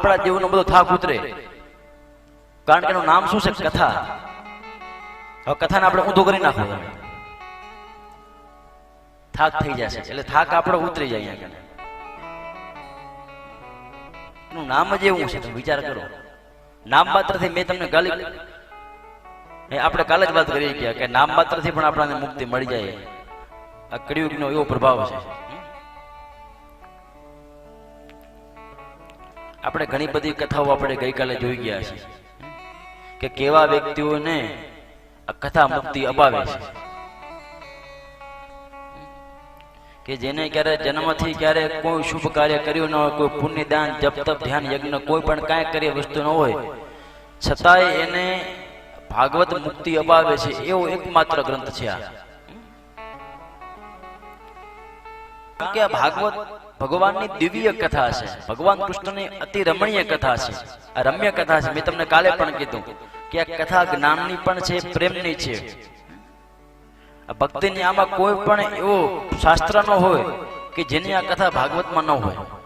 આપણા જીવનનો બધો થાક ઉતરે. કારણ કે એનું નામ શું છે? કથા. હવે કથાને આપણે ઊંધો કરી નાખો. થાક થઈ જશે. એટલે થાક આપણો ઉતરી જાય એનું નામ જ એવું છે વિચાર કરો. નામ માત્રથી મેં તમને ગાલી આપણે કાલે જ વાત કરી ગયા કે નામ માત્રથી પણ આપણને મુક્તિ મળી જાય. આ કળિયુગનો એવો પ્રભાવ છે. આપણે ઘણી બધી કથાઓ આપણે ગઈકાલે જોઈ ગયા છે કે કેવા વ્યક્તિઓને કથા મુક્તિ અપાવે છે. કે જેને ક્યારે જન્મથી ક્યારે કોઈ શુભ કાર્ય કર્યું ન હોય, કોઈ પુણ્ય દાન જપ, તપ, ધ્યાન, યજ્ઞ, કોઈ પણ કાંઈ કાર્ય વસ્તુ ન હોય, છતાંય એને ભાગવત મુક્તિ અપાવે છે એવો એકમાત્ર ગ્રંથ છે આ. કે ભાગવત ભગવાનની દિવ્ય કથા છે. ભગવાન કૃષ્ણની અતિ રમણીય કથા છે. આ રમ્ય કથા છે. મેં તમને કાલે પણ કીધું કે આ કથા જ્ઞાનની પણ છે, પ્રેમની છે. ભક્તિની આમાં કોઈ પણ એવો શાસ્ત્ર ન હોય કે જેની આ કથા ભાગવતમાં ન હોય.